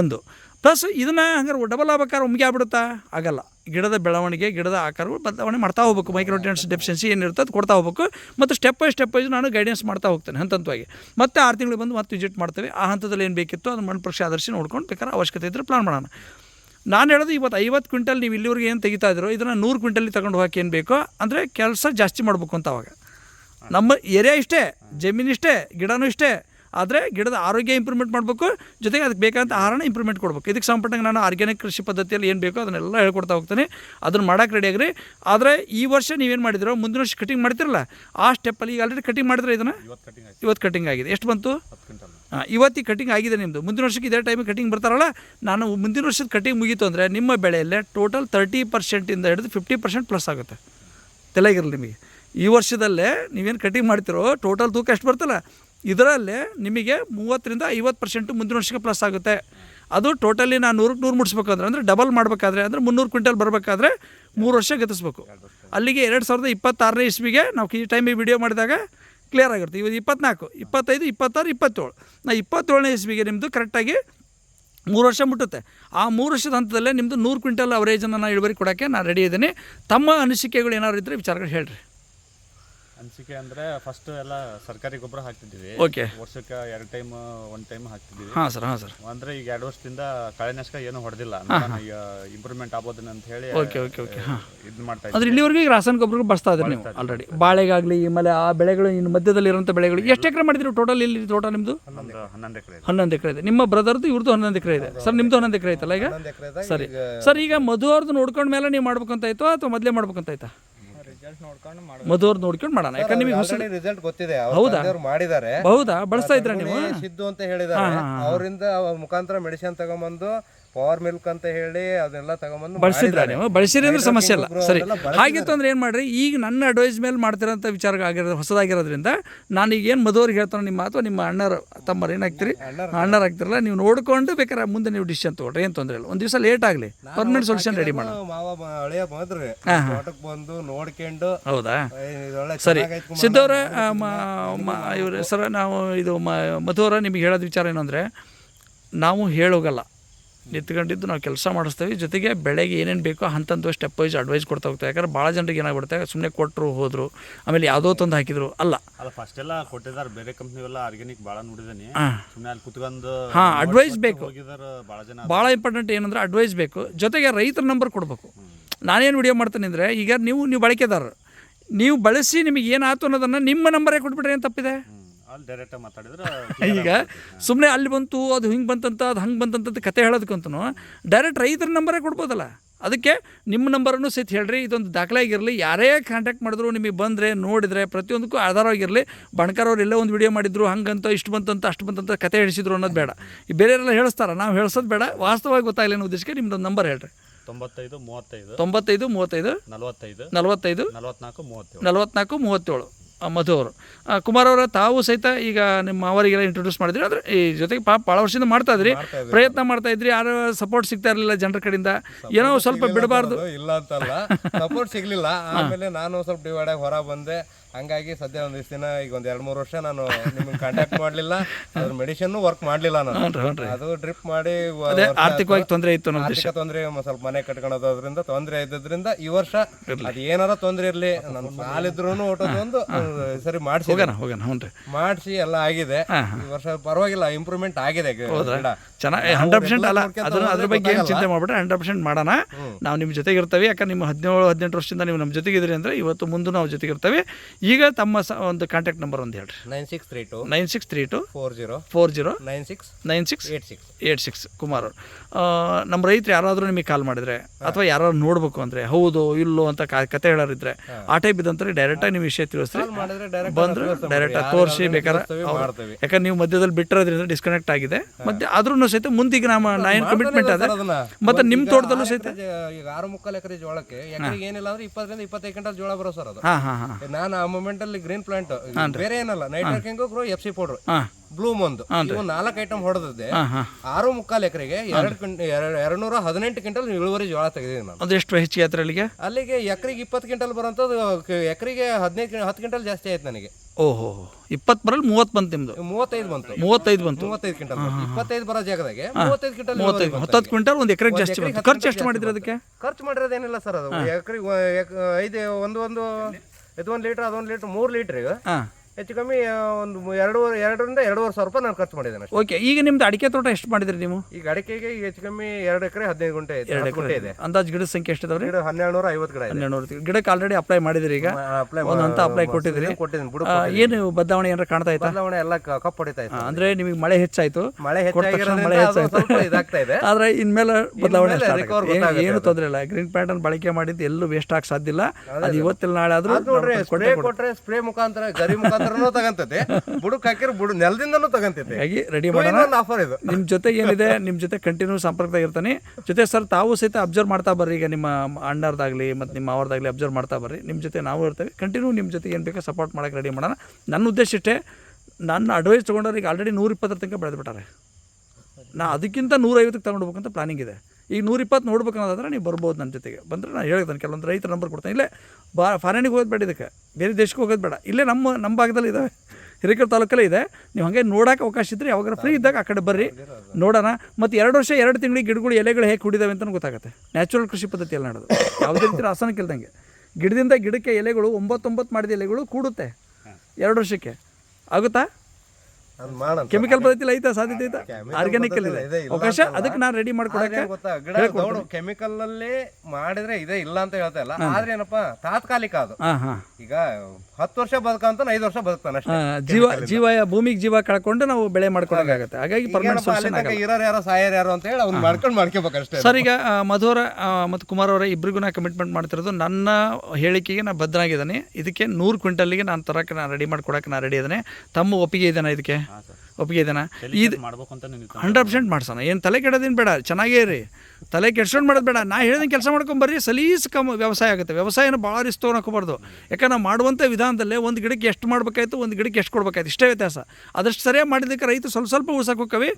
[SPEAKER 1] ಒಂದು. ಪ್ಲಸ್ ಇದನ್ನು ಹಂಗಾರೆ ಡಬಲ್ ಆಗ್ಬೇಕಾದ್ರೆ ಒಮ್ಗೆ ಆಗ್ಬಿಡುತ್ತಾ? ಆಗಲ್ಲ. ಗಿಡದ ಬೆಳವಣಿಗೆ ಗಿಡದ ಆಕಾರಗಳು ಬದಲಾವಣೆ ಮಾಡ್ತಾ ಹೋಗ್ಬೇಕು. ಮೈಕ್ರೋಟ್ರೆನ್ಸ್ ಡೆಫಿಷಿಯನ್ಸಿ ಏನಿರುತ್ತೆ ಅದು ಕೊಡ್ತಾ ಹೋಗ್ಬೇಕು. ಮತ್ತು ಸ್ಟೆಪ್ ಬೈ ಸ್ಟೆಪ್ ವೈಸ್ ನಾನು ಗೈಡೆನ್ಸ್ ಮಾಡ್ತಾ ಹೋಗ್ತೇನೆ ಹಂತ ಹಂತವಾಗಿ ಮತ್ತೆ ಆರು ತಿಂಗಳು ಬಂದು ಮತ್ತೆ ವಿಸಿಟ್ ಮಾಡ್ತೇವೆ. ಆ ಹಂತದಲ್ಲಿ ಏನು ಬೇಕಿತ್ತು ಅದು ಮಣ್ಣು ಪರೀಕ್ಷೆ ಆಧರಿಸಿ ನೋಡ್ಕೊಂಡು ಬೇಕಾದ್ರೆ ಅವಶ್ಯಕತೆ ಇದ್ದರೆ ಪ್ಲಾನ್ ಮಾಡೋಣ. ನಾನು ಹೇಳೋದು ಇವತ್ತು ಐವತ್ತು ಕ್ವಿಂಟಲ್ ನೀವು ಇಲ್ಲಿವರೆಗೆ ಏನು ತೆಗಿತಾ ಇದ್ರು ಇದನ್ನು ನೂರು ಕ್ವಿಂಟಲ್ ತಗೊಂಡು ಹೋಗಕ್ಕೆ ಏನು ಬೇಕೋ? ಅಂದರೆ ಕೆಲಸ ಜಾಸ್ತಿ ಮಾಡಬೇಕು ಅಂತ ಅವಾಗ. ನಮ್ಮ ಏರಿಯಾ ಇಷ್ಟೇ ಜಮೀನು ಇಷ್ಟೇ ಗಿಡನೂ ಇಷ್ಟೇ ಆದರೆ ಗಿಡದ ಆರೋಗ್ಯ ಇಂಪ್ರೂವ್ಮೆಂಟ್ ಮಾಡಬೇಕು ಜೊತೆಗೆ ಅದಕ್ಕೆ ಬೇಕಾದಂಥ ಆಹಾರನ ಇಂಪ್ರೂವ್ಮೆಂಟ್ ಕೊಡಬೇಕು. ಇದಕ್ಕೆ ಸಂಪಟ್ಟಂಗೆ ನಾನು ಆರ್ಗ್ಯಾನಿಕ್ ಕೃಷಿ ಪದ್ಧತಿಯಲ್ಲಿ ಏನು ಬೇಕೋ ಅದನ್ನೆಲ್ಲ ಹೇಳ್ಕೊಡ್ತಾ ಹೋಗ್ತೀನಿ. ಅದನ್ನು ಮಾಡೋಕೆ ರೆಡಿ ಆಗಿರಿ. ಆದರೆ ಈ ವರ್ಷ ನೀವೇನು ಮಾಡಿದಿರೋ ಮುಂದಿನ ವರ್ಷ ಕಟಿಂಗ್ ಮಾಡ್ತಿರಲ್ಲ ಆ ಸ್ಟೆಪ್ಪಲ್ಲಿ ಈಗ ಆಲ್ರೆಡಿ ಕಟಿಂಗ್ ಮಾಡಿದ್ರೆ ಇದನ್ನು?
[SPEAKER 3] ಇವತ್ತು ಕಟಿಂಗ್
[SPEAKER 1] ಆಗಿದೆ. ಎಷ್ಟು ಬಂತು? ಹಾಂ ಇವತ್ತಿಗೆ ಕಟಿಂಗ್ ಆಗಿದೆ ನಿಮ್ಮದು ಮುಂದಿನ ವರ್ಷಕ್ಕೆ ಇದೇ ಟೈಮಿಗೆ ಕಟಿಂಗ್ ಬರ್ತಾರಲ್ಲ ನಾನು ಮುಂದಿನ ವರ್ಷದ ಕಟಿಂಗ್ ಮುಗೀತು ಅಂದರೆ ನಿಮ್ಮ ಬೆಳೆಯಲ್ಲೇ ಟೋಟಲ್ ತರ್ಟಿ ಪರ್ಸೆಂಟಿಂದ ಹಿಡಿದು ಫಿಫ್ಟಿ ಪರ್ಸೆಂಟ್ ಪ್ಲಸ್ ಆಗುತ್ತೆ. ತಲೆಗಿರಲಿ ನಿಮಗೆ. ಈ ವರ್ಷದಲ್ಲೇ ನೀವೇನು ಕಟಿಂಗ್ ಮಾಡ್ತಿರೋ ಟೋಟಲ್ ತೂಕ ಎಷ್ಟು ಬರ್ತಲ್ಲ? ಇದರಲ್ಲೇ ನಿಮಗೆ ಮೂವತ್ತರಿಂದ ಐವತ್ತು ಪರ್ಸೆಂಟು ಮುಂದಿನ ವರ್ಷಕ್ಕೆ ಪ್ಲಸ್ ಆಗುತ್ತೆ. ಅದು ಟೋಟಲಿ ನಾನು ನೂರಕ್ಕೆ ನೂರು ಮುಡಿಸ್ಬೇಕಾದ್ರೆ ಅಂದರೆ ಡಬಲ್ ಮಾಡಬೇಕಾದ್ರೆ, ಅಂದರೆ ಮುನ್ನೂರು ಕ್ವಿಂಟಲ್ ಬರಬೇಕಾದ್ರೆ ಮೂರು ವರ್ಷ ಗತಿಸ್ಬೇಕು ಅಲ್ಲಿಗೆ ಎರಡು ಸಾವಿರದ ಇಪ್ಪತ್ತಾರನೇ ಇಸ್ವಿಗೆ ನಾವು ಈ ಟೈಮಿಗೆ ವಿಡಿಯೋ ಮಾಡಿದಾಗ ಕ್ಲಿಯರ್ ಆಗಿರುತ್ತೆ. ಇವತ್ತು ಇಪ್ಪತ್ನಾಲ್ಕು, ಇಪ್ಪತ್ತೈದು, ಇಪ್ಪತ್ತಾರು, ಇಪ್ಪತ್ತೇಳು. ನಾ ಇಪ್ಪತ್ತೇಳನೇ ಇಸ್ವಿಗೆ ನಿಮ್ಮದು ಕರೆಕ್ಟಾಗಿ ಮೂರು ವರ್ಷ ಮುಟ್ಟುತ್ತೆ. ಆ ಮೂರು ವರ್ಷದ ಹಂತದಲ್ಲೇ ನಿಮ್ಮದು ನೂರು ಕ್ವಿಂಟಲ್ ಅವರೇಜನ್ನು ನಾನು ಇಳುವರಿ ಕೊಡೋಕ್ಕೆ ನಾನು ರೆಡಿ ಇದ್ದೀನಿ. ತಮ್ಮ ಅನಿಸಿಕೆಗಳು ಏನಾದ್ರು ಇದ್ದರೆ ವಿಚಾರಗಳು ಹೇಳ್ರಿ.
[SPEAKER 3] ಅನಿಸಿಕೆ ಅಂದ್ರೆ ಫಸ್ಟ್ ಎಲ್ಲ ಸರ್ಕಾರಿ ಗೊಬ್ಬರ ಹಾಕ್ತಿದ್ವಿ.
[SPEAKER 1] ಓಕೆ
[SPEAKER 3] ವರ್ಷಕ್ಕೆ ಎರಡು ಟೈಮ್ ಒನ್ ಟೈಮ್ ಹಾಕ್ತಿದ್ವಿ.
[SPEAKER 1] ಹಾಂ ಸರ್ ಹಾಂ ಸರ್
[SPEAKER 3] ಅಂದ್ರೆ ಈಗ ಎರಡು ವರ್ಷದಿಂದ ಕಳೆನಾಶಕ ಏನು ಹೊಡೆದಿಲ್ಲ. ಈಗ ಇಂಪ್ರೂವ್ಮೆಂಟ್ ಆಗೋದನ್ನ ಅಂತ ಹೇಳಿ
[SPEAKER 1] ಓಕೆ ಓಕೆ ಓಕೆ ಹಾಂ.
[SPEAKER 3] ಇದು ಮಾಡ್ತಾ
[SPEAKER 1] ಅಂದ್ರೆ
[SPEAKER 3] ಇಲ್ಲಿವರೆಗೆ
[SPEAKER 1] ಇಲ್ಲಿವರೆಗೂ ಈಗ ರಾಸಾಯನಿಕ ಗೊಬ್ಬರ ಬಳಸ್ತಾ ಇದ್ರಿ ನೀವು ಆಲ್ರೆಡಿ ಬಾಳೆಗಾಗಲಿ ಆಮೇಲೆ ಆ ಬೆಳೆಗಳು ಇನ್ನು ಮಧ್ಯದಲ್ಲಿ ಇರುವಂಥ ಬೆಳೆಗಳು ಎಷ್ಟು ಎಕರೆ ಮಾಡಿದ್ರಿ ಟೋಟಲ್ ಇಲ್ಲಿ ತೋಟ ನಿಮ್ಮದು
[SPEAKER 3] ಒಂದು ಹನ್ನೊಂದು ಎಕರೆ ಇದೆ.
[SPEAKER 1] ಹನ್ನೊಂದು ಎಕರೆ ಇದೆ. ನಿಮ್ಮ ಬ್ರದರ್ದು ಇವ್ರದ್ದು ಹನ್ನೊಂದು ಎಕರೆ ಇದೆ. ಸರ್ ನಿಮ್ಮದು ಹನ್ನೊಂದು ಎಕರೆ ಐತಲ್ಲ ಈಗ? ಸರಿ ಸರ್. ಈಗ ಮಧು ಅವ್ರದ್ದು ನೋಡ್ಕೊಂಡ ಮೇಲೆ ನೀವು ಮಾಡ್ಬೇಕಂತಾಯ್ತು ಅಥವಾ ಮೊದಲೇ ಮಾಡ್ಬೇಕಂತಾಯ್ತಾ ಮಧು ಅವ್ರದ್ದು ನೋಡ್ಕೊಂಡು ಮಾಡೋಣ. ಯಾಕಂದ್ರೆ ನಿಮಗೆ ಹೊಸ
[SPEAKER 2] ರಿಸಲ್ಟ್ ಗೊತ್ತಿದೆ.
[SPEAKER 1] ಹೌದಾ?
[SPEAKER 2] ಅವ್ರು ಮಾಡಿದ್ದಾರೆ.
[SPEAKER 1] ಹೌದಾ? ಬಳಸ್ತಾ ಇದ್ರ ನೀವು?
[SPEAKER 2] ಸಿದ್ದು ಅಂತ ಹೇಳಿದ್ದಾರೆ. ಅವರಿಂದ ಅವ್ರ ಮುಖಾಂತರ ಮೆಡಿಸಿನ್ ತಗೊಂಬಂದು ಪವರ್ ಮಿಲ್ಕ್ ಅಂತ ಹೇಳಿ ಅದೆಲ್ಲ ತಗೊಂಬಂದು
[SPEAKER 1] ಬಳಸಿದ್ರ. ನೀವು? ಬಳಸಿರಿ ಅಂದ್ರೆ ಸಮಸ್ಯೆ ಇಲ್ಲ. ಸರಿ. ಹಾಗಿತ್ತು ಅಂದ್ರೆ ಏನು ಮಾಡ್ರಿ? ಈಗ ನನ್ನ ಅಡ್ವೈಸ್ ಮೇಲೆ ಮಾಡ್ತಿರೋಂಥ ವಿಚಾರ ಆಗಿರೋದು ಹೊಸದಾಗಿರೋದ್ರಿಂದ ನಾನು ಈಗ ಏನು ಮದುವರಿಗೆ ಹೇಳ್ತಾನೆ ನಿಮ್ಮ ಅಥವಾ ನಿಮ್ಮ ಅಣ್ಣರು ತಮ್ಮರು ಏನಾಗ್ತೀರಿ ಅಣ್ಣರು ಆಗ್ತಿರಲ್ಲ ನೀವು ನೋಡ್ಕೊಂಡು ಬೇಕಾದ್ರೆ ಮುಂದೆ ನೀವು ಡಿಸಿಷನ್ ತೊಗೊಳ್ರಿ. ಏನು ತೊಂದರೆ ಇಲ್ಲ. ಒಂದು ದಿವಸ ಲೇಟ್ ಆಗಲಿ. ಪರ್ಮನೆಂಟ್ ಸೊಲ್ಯೂಷನ್ ರೆಡಿ ಮಾಡಿ
[SPEAKER 2] ಮಾವ ಹಳೆಯ ಬಂದ್ರಿ ತೋಟಕ್ಕೆ ಬಂದು ನೋಡ್ಕೊಂಡು
[SPEAKER 1] ಹೌದಾ? ಸರಿ. ಸಿದ್ದವರ ಇವರು ಸರ್ ನಾವು ಇದು ಮಧುವರ ನಿಮಗೆ ಹೇಳೋದು ವಿಚಾರ ಏನು ಅಂದರೆ ನಾವು ಹೇಳೋಗಲ್ಲ. ನಿಂತ್ಕೊಂಡಿದ್ದು ನಾವು ಕೆಲಸ ಮಾಡಿಸ್ತೇವೆ. ಜೊತೆಗೆ ಬೆಳೆಗೆ ಏನೇನು ಬೇಕೋ ಹಂತಂತ ಸ್ಟೆಪ್ ವೈಸ್ ಅಡ್ವೈಸ್ ಕೊಡ್ತಾ ಹೋಗ್ತೇವೆ ಯಾಕಂದ್ರೆ ಭಾಳ ಜನರಿಗೆ ಏನಾಗ್ಬಿಡುತ್ತೆ ಸುಮ್ಮನೆ ಕೊಟ್ಟರು ಹೋದರು ಆಮೇಲೆ ಯಾವುದೋ ತಂದು ಹಾಕಿದ್ರು ಅಲ್ಲ.
[SPEAKER 3] ಅಲ್ಲ ಫಸ್ಟ್ ಎಲ್ಲ ಕೊಟ್ಟಿದ್ದಾರೆ. ಬೇರೆ ಕಂಪ್ನಿ ಎಲ್ಲ ಆರ್ಗ್ಯಾನಿಕ್ ಭಾಳ
[SPEAKER 1] ನೋಡಿದ್ದೀನಿ.
[SPEAKER 3] ಸುಮ್ಮನೆ ಅಲ್ಲಿ ಕುತ್ಕೊಂಡು
[SPEAKER 1] ಹಾಂ ಅಡ್ವೈಸ್ ಬೇಕು.
[SPEAKER 3] ಭಾಳ ಜನ.
[SPEAKER 1] ಭಾಳ ಇಂಪಾರ್ಟೆಂಟ್ ಏನಂದ್ರೆ ಅಡ್ವೈಸ್ ಬೇಕು. ಜೊತೆಗೆ ರೈತರ ನಂಬರ್ ಕೊಡಬೇಕು. ನಾನೇನು ವಿಡಿಯೋ ಮಾಡ್ತೇನೆ ಅಂದರೆ ಈಗ ನೀವು ನೀವು ಬಳಕೆದಾರರು. ನೀವು ಬಳಸಿ ನಿಮಗೆ ಏನಾಯ್ತು ಅನ್ನೋದನ್ನು ನಿಮ್ಮ ನಂಬರೇ ಕೊಟ್ಬಿಟ್ರೆ ಏನು ತಪ್ಪಿದೆ.
[SPEAKER 3] ಅಲ್ಲಿ ಡೈರೆಕ್ಟ್ ಮಾತಾಡಿದ್ರೆ
[SPEAKER 1] ಈಗ ಸುಮ್ಮನೆ ಅಲ್ಲಿ ಬಂತು ಅದು ಹಿಂಗೆ ಬಂತಂತ ಅದು ಹಂಗೆ ಬಂತಂತ ಕತೆ ಹೇಳೋದಕ್ಕಂತೂ ಡೈರೆಕ್ಟ್ ರೈತರ ನಂಬರೇ ಕೊಡ್ಬೋದಲ್ಲ. ಅದಕ್ಕೆ ನಿಮ್ಮ ನಂಬರನ್ನು ಸಹಿತ ಹೇಳ್ರಿ ಇದೊಂದು ದಾಖಲಾಗಿರಲಿ. ಯಾರೇ ಕಾಂಟ್ಯಾಕ್ಟ್ ಮಾಡಿದ್ರು ನಿಮಗೆ ಬಂದರೆ ನೋಡಿದರೆ ಪ್ರತಿಯೊಂದಕ್ಕೂ ಆಧಾರವಾಗಿರಲಿ. ಬಣಕಾರವ್ರು ಎಲ್ಲೋ ಒಂದು ವಿಡಿಯೋ ಮಾಡಿದ್ರು ಹಂಗಂತ ಇಷ್ಟು ಬಂತಂತ ಅಷ್ಟು ಬಂತಂತ ಕತೆ ಹೇಳಿಸಿದ್ರು ಅನ್ನೋದು ಬೇಡ. ಈ ಬೇರೆಯವರೆಲ್ಲ ಹೇಳಿಸ್ತಾರೆ ನಾವು ಹೇಳಿಸೋದು ಬೇಡ. ವಾಸ್ತವವಾಗಿ ಗೊತ್ತಾಗಲಿ ಅನ್ನೋ ಉದ್ದೇಶಕ್ಕೆ ನಿಮ್ಮದೊಂದು ನಂಬರ್ ಹೇಳ್ರಿ.
[SPEAKER 3] ತೊಂಬತ್ತೈದು ಮೂವತ್ತೈದು
[SPEAKER 1] ತೊಂಬತ್ತೈದು ಮೂವತ್ತೈದು
[SPEAKER 3] ನಲವತ್ತೈದು
[SPEAKER 1] ನಲವತ್ತೈದು
[SPEAKER 3] ನಲವತ್ನಾಲ್ಕು ಮೂವತ್ತೇಳು.
[SPEAKER 1] ನಲವತ್ನಾಲ್ಕು ಮೂವತ್ತೇಳು. ಮಧು ಅವರು ಕುಮಾರ್ ಅವರ ತಾವು ಸಹಿತ ಈಗ ನಿಮ್ಮ ಅವರಿಗೆಲ್ಲ ಇಂಟ್ರೊಡ್ಯೂಸ್ ಮಾಡಿದ್ರಿ. ಅಂದರೆ ಈ ಜೊತೆಗೆ ಪಾಪ ಭಾಳ ವರ್ಷದಿಂದ ಮಾಡ್ತಾ ಇದ್ರಿ. ಪ್ರಯತ್ನ ಮಾಡ್ತಾ ಇದ್ರಿ. ಯಾರು ಸಪೋರ್ಟ್ ಸಿಗ್ತಾ ಇರಲಿಲ್ಲ ಜನರ ಕಡೆಯಿಂದ. ಏನೋ ಸ್ವಲ್ಪ ಬಿಡಬಾರ್ದು.
[SPEAKER 2] ಇಲ್ಲ ಅಂತಲ್ಲ. ಸಪೋರ್ಟ್ ಸಿಗಲಿಲ್ಲ. ಆಮೇಲೆ ನಾನು ಸ್ವಲ್ಪ ಡಿವೈಡ್ ಆಗಿ ಹೊರ ಬಂದೆ. ಹಂಗಾಗಿ ಸದ್ಯ ಒಂದಿಷ್ಟು ದಿನ ಈಗ ಒಂದ್ ಎರಡ್ ಮೂರು ವರ್ಷ ನಾನು ನಿಮ್ಗೆ ಕಾಂಟ್ಯಾಕ್ಟ್ ಮಾಡ್ಲಿಲ್ಲ. ಅದ್ರ ಮೆಡಿಸಿನ್ ವರ್ಕ್ ಮಾಡ್ಲಿಲ್ಲ ನಾನು. ಅದು ಡ್ರಿಪ್ ಮಾಡಿ
[SPEAKER 1] ಆರ್ಥಿಕವಾಗಿ ತೊಂದರೆ ಇತ್ತು
[SPEAKER 2] ಆರ್ಥಿಕ ತೊಂದರೆ ಸ್ವಲ್ಪ ಮನೆ ಕಟ್ಕೊಳೋದ್ರಿಂದ ತೊಂದರೆ ಇದ್ದದ್ರಿಂದ ಈ ವರ್ಷ ಅದ್ ಏನಾರ ತೊಂದರೆ ಇರ್ಲಿ. ನನ್ ಸಾಲಿದ್ರು ಒಂದು ಸರಿ ಮಾಡಿಸಿ
[SPEAKER 1] ಹೋಗೋಣ ಹೋಗೋಣ ಹ್ಞೂ ರೀ
[SPEAKER 2] ಮಾಡಿಸಿ ಎಲ್ಲ ಆಗಿದೆ. ಈ ವರ್ಷ ಪರವಾಗಿಲ್ಲ ಇಂಪ್ರೂವ್ಮೆಂಟ್ ಆಗಿದೆ
[SPEAKER 1] ಚೆನ್ನಾಗಿ ಹಂಡ್ರೆಡ್ ಪರ್ಸೆಂಟ್ ಅಲ್ಲ
[SPEAKER 2] ಅದರ
[SPEAKER 1] ಅದನ್ನು ಅದ್ರ ಬಗ್ಗೆ ಏನು ಚಿಂತೆ ಮಾಡಿಬಿಟ್ರೆ ಹಂಡ್ರೆಡ್ ಪರ್ಸೆಂಟ್ ಮಾಡೋಣ. ನಾವು ನಿಮ್ಮ ಜೊತೆಗೆ ಇರ್ತೇವೆ ಯಾಕಂದ್ರೆ ನಿಮ್ಮ ಹದಿನೇಳು ಹದಿನೆಂಟು ವರ್ಷದಿಂದ ನೀವು ನಮ್ಮ ಜೊತೆಗಿದ್ರಿ ಅಂದರೆ ಇವತ್ತು ಮುಂದೆ ನಾವು ಜೊತೆಗೆ ಇರ್ತೇವೆ. ಈಗ ತಮ್ಮ ಒಂದು ಕಾಂಟ್ಯಾಕ್ಟ್ ನಂಬರ್ ಒಂದು ಹೇಳ್ರಿ.
[SPEAKER 2] Nine six three two
[SPEAKER 1] nine six three two
[SPEAKER 2] four zero
[SPEAKER 1] four zero
[SPEAKER 2] nine six
[SPEAKER 1] nine six
[SPEAKER 2] eight six
[SPEAKER 1] eight six. Kumar ನಮ್ಮ ರೈತರು ಯಾರಾದರೂ ನಿಮಗೆ ಕಾಲ್ ಮಾಡಿದ್ರೆ ಅಥವಾ ಯಾರು ನೋಡ್ಬೇಕು ಅಂದರೆ ಹೌದು ಇಲ್ಲೋ ಅಂತ ಕಥೆ ಕತೆ ಹೇಳೋರಿದ್ರೆ ಆ ಟೈಪ್ ಇದ್ದಂತಾರೆ ಡೈರೆಕ್ಟಾಗಿ ನೀವು ವಿಷಯ ತಿಳಿಸ್ರಿ.
[SPEAKER 2] ಡೈರೆಕ್ಟ್
[SPEAKER 1] ಬಂದ್ರೆ ಡೈರೆಕ್ಟ್ ತೋರಿಸಿ ಬೇಕಾದ್ರೆ ಯಾಕಂದ್ರೆ ನೀವು ಮಧ್ಯದಲ್ಲಿ ಬಿಟ್ಟಿರೋದ್ರಿಂದ ಡಿಸ್ಕನೆಕ್ಟ್ ಆಗಿದೆ. ಮತ್ತೆ ಆದ್ರೂ ಸಹಿತ ಮುಂದಿಗೆ ನಮ್ಮ ನಾಯನ್ ಕಮಿಟ್ಮೆಂಟ್ ಅದ ಮತ್ತೆ ನಿಮ್ಮ ತೋಟದಲ್ಲೂ ಸಹಿತ
[SPEAKER 2] ಈಗ ಆರು ಮುಕ್ಕಾಲು ಎಕರೆ ಜೋಳಕ್ಕೆ ಎಕರೆಗೆ ಏನಿಲ್ಲ ಅಂದ್ರೆ ಇಪ್ಪತ್ತರಿಂದ ಇಪ್ಪತ್ತೈದು ಗಂಟೆ ಜೋಳ ಬರೋ ಸರ್ ಅದು. ನಾನು ಆ ಮೂಮೆಂಟ್ ಅಲ್ಲಿ ಗ್ರೀನ್ ಪ್ಲಾಂಟ್ ಬೇರೆ ಏನಲ್ಲ night working grow F C powder bloom ಒಂದು. ಇವು ನಾಲ್ಕು ಐಟಮ್ ಹೊಡೆದಿದ್ದೆ. ಆರು ಮುಕ್ಕಾಲು ಎಕರೆಗೆ ಎರಡು ಎರಡು ನೂರ ಹದಿನೆಂಟು ಕ್ವಿಂಟಲ್ ಇಳುವರಿ ಜೋಳ ತೆಗೆದಿದ್ದೀನಿ ನಾನು.
[SPEAKER 1] ಅದು ಎಷ್ಟು ಹೆಚ್ಚಿಗೆ ಆಯ್ತು ಅಲ್ಲಿಗೆ?
[SPEAKER 2] ಅಲ್ಲಿಗೆ ಎಕರೆಗೆ ಇಪ್ಪತ್ತು ಕ್ವಿಂಟಲ್ ಬರೋಂಥದ್ದು ಎಕರೆಗೆ ಹದಿನೈದು ಹತ್ತು ಕ್ವಿಂಟಲ್ ಜಾಸ್ತಿ ಆಯ್ತು ನನಗೆ.
[SPEAKER 1] ಓಹೋ ಇಪ್ಪತ್ತು ಬರಲ್ಲ ಮೂವತ್ತು ಬಂತು ನಿಮ್ದು?
[SPEAKER 2] ಮೂವತ್ತೈದು ಬಂತು.
[SPEAKER 1] ಮೂವತ್ತೈದು ಬಂತು.
[SPEAKER 2] ಮೂವತ್ತೈದು ಕ್ವಿಂಟಲ್. ಇಪ್ಪತ್ತೈದು ಬರೋ ಜಾಗದಾಗೆ ಮೂವತ್ತೈದು ಕ್ವಿಂಟಲ್
[SPEAKER 1] ಮೂವತ್ತೈದು ಹತ್ತತ್ತು ಕ್ವಿಂಟಲ್ ಒಂದು ಎಕರೆಗೆ ಜಾಸ್ತಿ ಬಂತು. ಖರ್ಚು ಎಷ್ಟು ಮಾಡಿದ್ರಿ ಅದಕ್ಕೆ?
[SPEAKER 2] ಖರ್ಚು ಮಾಡಿರೋದೇನಿಲ್ಲ ಸರ್ ಅದು. ಎಕರೆಗೆ ಐದು ಒಂದು ಒಂದು ಇದು ಒಂದು ಲೀಟ್ರ್ ಅದೊಂದು ಲೀಟ್ರ್ ಮೂರು ಲೀಟ್ರಿಗೆ ಹೆಚ್ಚು ಕಮ್ಮಿ ಒಂದು ಎರಡೂವರೆ ಎರಡರಿಂದ ಎರಡೂವರೆ ಸಾವಿರ ರೂಪಾಯಿ ನಾನು ಖರ್ಚು ಮಾಡಿದ್ದೇನೆ ಅಷ್ಟೇ.
[SPEAKER 1] ಓಕೆ ಈಗ ನಿಮ್ದು ಅಡಿಕೆ ತೋಟ ಎಷ್ಟು ಮಾಡಿದ್ರಿ ನೀವು?
[SPEAKER 2] ಈಗ ಅಡಿಕೆಗೆ ಈಗ ಹೆಚ್ಚು ಕಮ್ಮಿ ಎರಡು ಎಕರೆ ಹದಿನೈದು ಗುಂಟೆ ಇದೆ ಹತ್ತು ಗುಂಟೆ ಇದೆ.
[SPEAKER 1] ಅಂದಾಜು ಗಿಡದ ಸಂಖ್ಯೆ ಎಷ್ಟು
[SPEAKER 2] ಗಿಡ ಹನ್ನೆರಡು ನೂರ ಐವತ್ತು ಗಿಡ ಇದೆ.
[SPEAKER 1] ಹನ್ನೆರಡು ನೂರು ಗಿಡಕ್ಕೆ ಆಲ್ರೆಡಿ ಅಪ್ಲೈ ಮಾಡಿದ್ರಿ ಈಗ?
[SPEAKER 2] ಅಪ್ಲೈ
[SPEAKER 1] ಒಂದು ಹಂತ ಅಪ್ಲೈ ಕೊಟ್ಟಿದ್ರಿ.
[SPEAKER 2] ಕೊಟ್ಟಿದ್ದೀನಿ ಬುಡ
[SPEAKER 1] ಆ, ಏನು ಬದಲಾವಣೆ ಏನಾರ ಕಾಣ್ತಾ ಇತ್ತು?
[SPEAKER 2] ಬದಲಾವಣೆ ಎಲ್ಲ ಕ- ಕಪ್ಪು ಹೊಡಿತಾ ಇತ್ತು.
[SPEAKER 1] ಅಂದ್ರೆ ನಿಮಗೆ ಮಳೆ ಹೆಚ್ಚಾಯ್ತು.
[SPEAKER 2] ಮಳೆ
[SPEAKER 1] ಕೊಟ್ಟ ತಕ್ಷಣ
[SPEAKER 2] ಹೆಚ್ಚಾಗಿರೋದ್ರಿಂದ
[SPEAKER 1] ಮಳೆ
[SPEAKER 2] ಅದು
[SPEAKER 1] ಹೆಚ್ಚಾಯ್ತು.
[SPEAKER 2] ಸ್ವಲ್ಪ ಇದಾಗ್ತಾ ಇದೆ.
[SPEAKER 1] ಆದ್ರೆ ಇನ್ಮೇಲೆ ಬದಲಾವಣೆ
[SPEAKER 2] ಇನ್ಮೇಲೆ
[SPEAKER 1] start
[SPEAKER 2] recover
[SPEAKER 1] ಆಗುತ್ತೆ. ಏನ್-
[SPEAKER 2] ಗೊತ್ತಾಗುತ್ತೆ
[SPEAKER 1] ಏನು
[SPEAKER 2] ಅದು.
[SPEAKER 1] ತೊಂದರೆ ಇಲ್ಲ. ಗ್ರೀನ್ ಪ್ಯಾಟರ್ನ್ ಬಳಕೆ ಮಾಡಿದ್ದು ಎಲ್ಲೂ ವೇಸ್ಟ್ ಆಗಿ ಸಾಧ್ಯ ಇಲ್ಲ. ಅದು ಇವತ್ತಿಲ್ಲ ನಾಳೆ ಆದ್ರೂ
[SPEAKER 2] ನೋಡ್ರಿ
[SPEAKER 1] ನಾವು
[SPEAKER 2] ಸ್ಪ್ರೇ ಕೊಟ್ರೆ ಸ್ಪ್ರೇ ಮುಖಾಂತರ ಗರಿ ಮುಖಾಂತರನೂ ತಗಂತೈತೆ. ಬುಡಕ್ ಹಾಕಿದ್ರೆ ಬುಡ ನೆಲದಿಂದನೂ ತಗಂತೈತೆ.
[SPEAKER 1] ಹಾಗಾಗಿ ರೆಡಿ ಮಾಡೋಣ.
[SPEAKER 2] ಆಫರ್ ಇದು.
[SPEAKER 1] ನಿಮ್ಮ ಜೊತೆ ಏನಿದೆ ನಿಮ್ಮ ಜೊತೆ ಕಂಟಿನ್ಯೂ ಸಂಪರ್ಕದಾಗ ಇರ್ತಾನೆ. ಜೊತೆ ಸರ್ ತಾವು ಸಹಿತ ಅಬ್ಸರ್ವ್ ಮಾಡ್ತಾ ಬರ್ರಿ. ಈಗ ನಿಮ್ಮ ಅಣ್ಣರ್ದಾಗಲಿ ಮತ್ತು ನಿಮ್ಮ ಅವ್ರದ್ದಾಗಲಿ ಅಬ್ಸರ್ವ್ ಮಾಡ್ತಾ ಬರ್ರಿ. ನಿಮ್ಮ ಜೊತೆ ನಾವು ಇರ್ತೇವೆ. ಕಂಟಿನ್ಯೂ ನಿಮ್ಮ ಜೊತೆ ಏನು ಬೇಕೋ ಸಪೋರ್ಟ್ ಮಾಡೋಕೆ ರೆಡಿ ಮಾಡೋಣ. ನನ್ನ ಉದ್ದೇಶ ಇಷ್ಟೇ ನನ್ನ ಅಡ್ವೈಸ್ ತೊಗೊಂಡವ್ರಿಗೆ ಆಲ್ರೆಡಿ ನೂರ ಇಪ್ಪತ್ತರ ತನಕ ಬೆಳೆದ್ಬಿಟ್ಟಾರೆ. ನಾ ಅದಕ್ಕಿಂತ ನೂರೈವತ್ತಕ್ಕೆ ತಗೊಂಡೋಗ್ಬೇಕಂತ ಪ್ಲಾನಿಂಗ್ ಇದೆ. ಈಗ ನೂರಿಪ್ಪತ್ತು ನೋಡ್ಬೇಕು ಅನ್ನೋದಾದ್ರೆ ನೀವು ಬರ್ಬೋದು ನನ್ನ ಜೊತೆಗೆ. ಬಂದರೆ ನಾನು ಹೇಳ್ತೇನೆ ಕೆಲವೊಂದು ರೈತರ ನಂಬರ್ ಕೊಡ್ತೇನೆ. ಇಲ್ಲೇ ಬಾ ಫಾರಿನಿಗೆ ಹೋಗೋದು ಬೇಡ ಇದಕ್ಕೆ. ಬೇರೆ ದೇಶಕ್ಕೆ ಹೋಗೋದು ಬೇಡ. ಇಲ್ಲೇ ನಮ್ಮ ನಮ್ಮ ಭಾಗದಲ್ಲಿ ಇದ್ದಾವೆ ಹಿರೇಕೆರೆ ತಾಲೂಕಲ್ಲೇ ಇದೆ. ನೀವು ಹಾಗೆ ನೋಡೋಕೆ ಅವಕಾಶ ಇದ್ದರೆ ಯಾವಾಗ ಫ್ರೀ ಇದ್ದಾಗ ಆ ಕಡೆ ಬರ್ರಿ. ನೋಡೋಣ. ಮತ್ತು ಎರಡು ವರ್ಷ, ಎರಡು ತಿಂಗಳಿಗೆ ಗಿಡಗಳು, ಎಲೆಗಳು ಹೇಗೆ ಕುಡಿದಾವೆ ಅಂತಲೂ ಗೊತ್ತಾಗುತ್ತೆ. ನ್ಯಾಚುರಲ್ ಕೃಷಿ ಪದ್ಧತಿಯಲ್ಲಿ ನಡೆದು. ಯಾವುದೇ ರೀತಿ ರಾಸಾಯನಿಕ ಇಲ್ದಂಗೆ. ಗಿಡದಿಂದ ಗಿಡಕ್ಕೆ ಎಲೆಗಳು, ಒಂಬತ್ತೊಂಬತ್ತು ಮಾಡಿದ ಎಲೆಗಳು ಕೂಡುತ್ತೆ. ಎರಡು ವರ್ಷಕ್ಕೆ. ಆಗುತ್ತಾ?
[SPEAKER 2] ಮಾಡೋಣ
[SPEAKER 1] ಕೆಮಿಕಲ್ ಪದ್ಧತಿಲಿ ಐತಾ? ಸಾಧ್ಯತೆ ಐತಾ? ಆರ್ಗ್ಯಾನಿಕ್ ಇದೆ.
[SPEAKER 2] ಇದೆ,
[SPEAKER 1] ಅವಕಾಶ. ಅದಕ್ಕೆ ನಾನು ರೆಡಿ ಮಾಡ್ಕೊಡಕ್ಕೆ
[SPEAKER 2] ಆದ್ರೆ ಗೊತ್ತಾ? ಗಿಡ ದೌಡು ಕೆಮಿಕಲ್ ಅಲ್ಲಿ ಮಾಡಿದ್ರೆ ಇದೇ ಇಲ್ಲ ಅಂತ ಹೇಳ್ತಾ ಇಲ್ಲ. ಆದ್ರೆ ಏನಪ್ಪಾ? ತಾತ್ಕಾಲಿಕ ಅದು. ಈಗ ಹತ್ತು ವರ್ಷ ಬದುಕಂತ ಐದು ವರ್ಷ ಬದುಕ್ತಾನೆ ಅಷ್ಟೇ
[SPEAKER 1] ಜೀವ ಜೀವ ಭೂಮಿಗೆ ಜೀವ ಕಳ್ಕೊಂಡು ನಾವು ಬೆಳೆ ಮಾಡ್ಕೊಳಕಾಗತ್ತೆ ಹಾಗಾಗಿ ಪರ್ಮನೆಂಟ್
[SPEAKER 2] ಅಲ್ಲಿ
[SPEAKER 1] ಸೊಲ್ಯೂಷನ್
[SPEAKER 2] ಇರೋರು ಯಾರೋ ಸಾಯರ್ ಯಾರು ಅಂತ ಹೇಳಿ ಅವ್ನು ಮಾಡ್ಕೊಂಡು ಮಾಡ್ಕೋಬೇಕಷ್ಟೇ
[SPEAKER 1] ಸರ್ ಈಗ ಮಧುರ ಮತ್ತು ಕುಮಾರ್ ಅವರ ಇಬ್ಬರಿಗೂ ನಾ ಕಮಿಟ್ಮೆಂಟ್ ಮಾಡ್ತಿರೋದು ನನ್ನ ಹೇಳಿಕೆಗೆ ನಾನು ಬದ್ಧನಾಗಿದ್ದಾನೆ. ಇದಕ್ಕೆ ನೂರು ಕ್ವಿಂಟಲ್ಗೆ ನಾನು ತರಕ್ಕೆ ನಾನು ರೆಡಿ ಮಾಡ್ಕೊಡಕ್ಕೆ ನಾನು ರೆಡಿ ಇದ್ದಾನೆ. ತಮ್ಮ ಒಪ್ಪಿಗೆ ಇದ್ದಾನೆ ಇದಕ್ಕೆ? ಒಪ್ಪಿಗೆ ಇದೆನಾ ಇದು
[SPEAKER 3] ಮಾಡ್ಬೇಕು ಅಂತ ನಿಂತು
[SPEAKER 1] ಹಂಡ್ರೆಡ್ ಪರ್ಸೆಂಟ್ ಮಾಡ್ಸೋಣ. ಏನು ತಲೆ ಕೆಡೋದೇನು ಬೇಡ ಚೆನ್ನಾಗೇ ಇರಿ. ತಲೆ ಕೆಡ್ಸ್ಕೊಂಡು ಮಾಡೋದು ಬೇಡ. ನಾ ಹೇಳ್ದಂಗೆ ಕೆಲಸ ಮಾಡ್ಕೊಂಬರ್ರಿ ಸಲೀಸ್ ಕಮ್ ವ್ಯವಸಾಯ ಆಗುತ್ತೆ. ವ್ಯವಸಾಯನ ಭಾಳ ರಿಸ್ಕ್ ತೊಗೊಳಕೋಬಾರ್ದು ಯಾಕಂದ್ರೆ ನಾವು ಮಾಡುವಂಥ ವಿಧಾನದಲ್ಲೇ ಒಂದು ಗಿಡಕ್ಕೆ ಎಷ್ಟು ಮಾಡಬೇಕಾಯ್ತು ಒಂದು ಗಿಡಕ್ಕೆ ಎಷ್ಟು ಕೊಡಬೇಕಾಯ್ತು. ಇಷ್ಟೇ ವ್ಯತ್ಯಾಸ. ಅದಷ್ಟು ಸರಿಯಾಗಿ ಮಾಡಿದ್ದಕ್ಕೆ ರೈತ ಸ್ವಲ್ಪ ಸ್ವಲ್ಪ ಉಳ್ಸಕ್ಕೆ ಹೋಗ್ಕವಿ.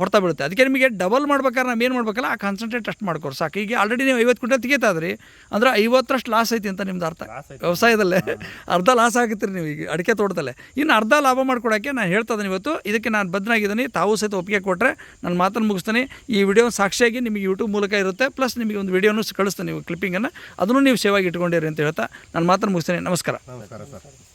[SPEAKER 1] ಹೊಡ್ತಾ ಬೀಳುತ್ತೆ ಅದಕ್ಕೆ ನಿಮಗೆ ಡಬಲ್ ಮಾಡ್ಬೇಕಾದ್ರೆ ನಾವು ಏನು ಮಾಡ್ಬೇಕಲ್ಲ ಆ ಕಾನ್ಸಂಟ್ರೇಟ್ ಅಷ್ಟು ಮಾಡ್ಕೊರಿ ಸಾಕು. ಈಗ ಆಲ್ರೆಡಿ ನೀವು ಐವತ್ತು ಕ್ವಿಂಟಲ್ ತೆಗಿತಾದ್ರಿ ಅಂದ್ರೆ ಐವತ್ತರಷ್ಟು ಲಾಸ್ ಐತಿ ಅಂತ ನಿಮ್ದು ಅರ್ಥ. ವ್ಯವಸಾಯದಲ್ಲೇ. ಅರ್ಧ ಲಾಸ್ ಆಗುತ್ತೀರಿ ನೀವು ಈಗ ಅಡಿಕೆ ತೋಟದಲ್ಲೇ. ಇನ್ನು ಅರ್ಧ ಲಾಭ ಮಾಡ್ಕೊಡೋಕ್ಕೆ ನಾನು ಹೇಳ್ತಾ ಇದ್ದೀನಿ ಇವತ್ತು. ಇದಕ್ಕೆ ನಾನು ಬದ್ನಾಗಿದ್ದೀನಿ. ತಾವು ಸಹಿತ ಒಪ್ಪಿಗೆ ಕೊಟ್ಟರೆ ನಾನು ಮಾತನ್ನು ಮುಗಿಸ್ತೀನಿ. ಈ ವಿಡಿಯೋ ಸಾಕ್ಷಿಯಾಗಿ ನಿಮಗೆ ಯೂಟ್ಯೂಬ್ ಮೂಲಕ ಇರುತ್ತೆ. ಪ್ಲಸ್ ನಿಮಗೆ ಒಂದು ವಿಡಿಯೋನು ಕಳಿಸ್ತೀನಿ ನೀವು ಕ್ಲಿಪ್ಪಿಂಗನ್ನು ಅದನ್ನು ನೀವು ಸೇವಾಗಿ ಇಟ್ಕೊಂಡಿರಿ ಅಂತ ಹೇಳ್ತಾ ನಾನು ಮಾತನ್ನು ಮುಗಿಸ್ತೀನಿ. ನಮಸ್ಕಾರ.
[SPEAKER 2] ನಮಸ್ಕಾರ ಸರ್.